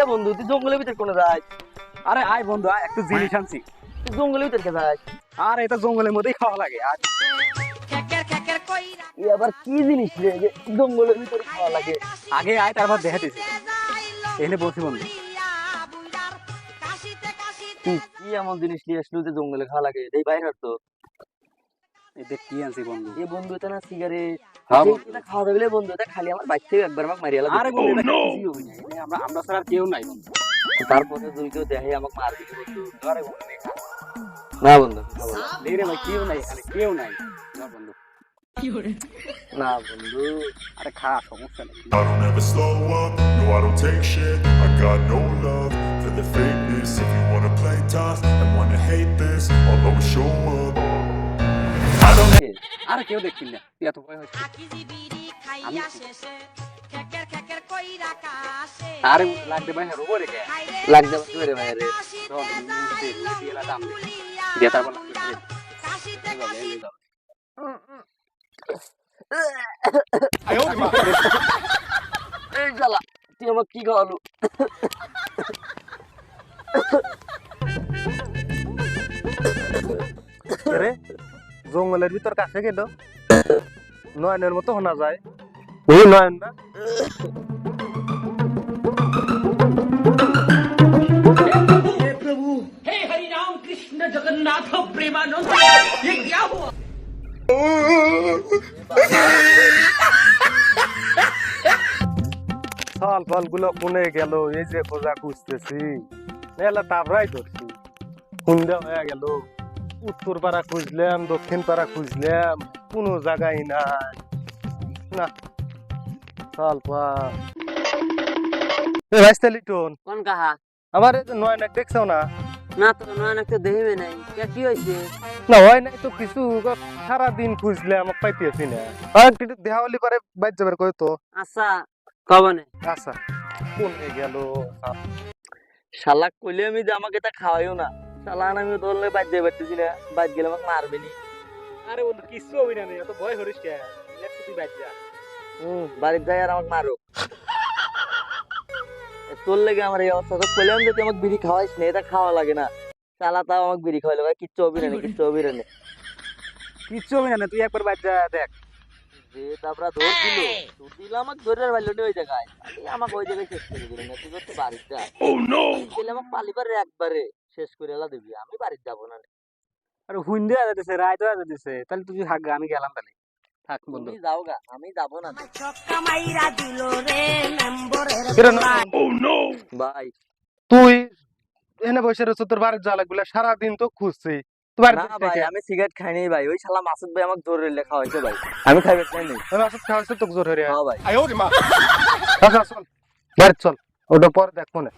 এ বন্ধু তুই জঙ্গলের ভিতর কোনে যাস? আরে আয় বন্ধু আয় একটু জিনিস আনছি। তুই জঙ্গলের ভিতর কে যাস? আর এটা জঙ্গলের মধ্যেই খাওয়া লাগে আর এ আবার কি জিনিস রে যে জঙ্গলের ভিতর খাওয়া লাগে? আগে আয় তারপর দেখা দিছি। এনে বলছি বন্ধু। তুই কি এমন জিনিস নিয়ে আসলো যে জঙ্গলে খাওয়া লাগে? এই বাইরে তো। দেখ কি আনছি বন্ধু? এ বন্ধু এটা না সিগারেট হ্যাঁ বন্ধু। এটা খাওয়া রে বন্ধু এটা খালি আমার বাইক থেকে একবার আমাকে মারিয়ে আরে বন্ধু এটা কিছুই হবে না। আমরা আমরা ছাড়া কেউ নাই বন্ধু। তারপরে যদি কেউ দেখে আমাকে মারবি আরে বন্ধু নে। না বন্ধু খাব না। নেই রে ভাই কেউ নাই এখানে কেউ নাই। যা বন্ধু। না বন্ধু আরে খা সমস্যা নেই। I don't ever slow up, no I don't take shit. I got no love for the fakeness. If you wanna play tough আরে কেউ দেখবি না। তুই এত ভয় হচ্ছে আরে লাগবে ভাই রোবো রে লাগবে আমার ধরে ভাই রে দিয়ে তারপর এই তুই আমাকে কি খাওয়ালো? রে? জঙ্গলের ভিতর কাছে গেল। নয়নের মতো শোনা যায়। ওই নয়ন না? ফল ফলগুলো কোনে গেল? এই যে খোঁজা খুঁজতেছি। এলা তারপরাই ধরছি। সন্ধ্যা হয়ে গেল। উত্তর পাড়া খুঁজলাম দক্ষিণ পাড়া খুঁজলাম কোনো জায়গায় নাই। না চল পা লিটন কোন কাহা? আমার এই যে নয়ন এক দেখছ না? না তো নয় না তো দেখিবে নাই। কে কি হয়েছে না হয় নাই তো কিছু সারা দিন খুঁজলে আমাকে পাইতেছি না। আর একটু দেহাওয়ালি পারে বাইর যাবার কই তো? আচ্ছা কবনে আচ্ছা কোনে গেল? শালা কইলে আমি যে আমাকে তা খাওয়াইও না। শালা আমি তোর বাদ দিয়ে পারতেছি না বাদ গেলে আমাকে মারবে নি। আরে বন্ধু কিছু হবে না এত ভয় করিস কে? একটু তুই বাইর যা। হুম বাড়ির যাই আর আমাকে মারো তোর লেগে আমার এই অবস্থা। তো কইলাম যে তুই আমাকে বিড়ি খাওয়াইস না এটা খাওয়া লাগে না। শালা তাও আমাকে বিড়ি খাওয়াইলো ভাই কিচ্ছু হবে না কিচ্ছু হবে না কিচ্ছু হবে না তুই একবার বাইর যা দেখ। যে তারপরে ধর দিল তুই দিল আমাকে ধরে আর না ওই জায়গায়। আমাকে ওই জায়গায় শেষ করে দিল না তুই তো বাড়ির যা Oh no! গেলে আমাকে পালিবারে একবারে। শেষ করে এলা দিবি আমি বাড়ির যাব না। আরে হুইন্দে আজা দিছে রায় তো আজা দিছে তাহলে তুই হাগ আমি গেলাম তাহলে। থাক বন্ধু। তুমি যাও গা আমি যাব না। কিরে নয়ন, Oh no! ভাই তুই এনে বসে রয়েছে তোর বাড়ির জ্বালা গুলা সারাদিন তো খুঁজছি। তুই বাড়িতে না ভাই আমি সিগারেট খাইনি ভাই ওই শালা মাসুদ ভাই আমাকে ধরে লেখা হয়েছে ভাই। আমি খাইবে চাই নাই। আমি আসলে খাওয়াইছে তোকে জোর হয়ে হ্যাঁ ভাই। আচ্ছা চল। বাড়ি চল ওটা পরে দেখ মনে।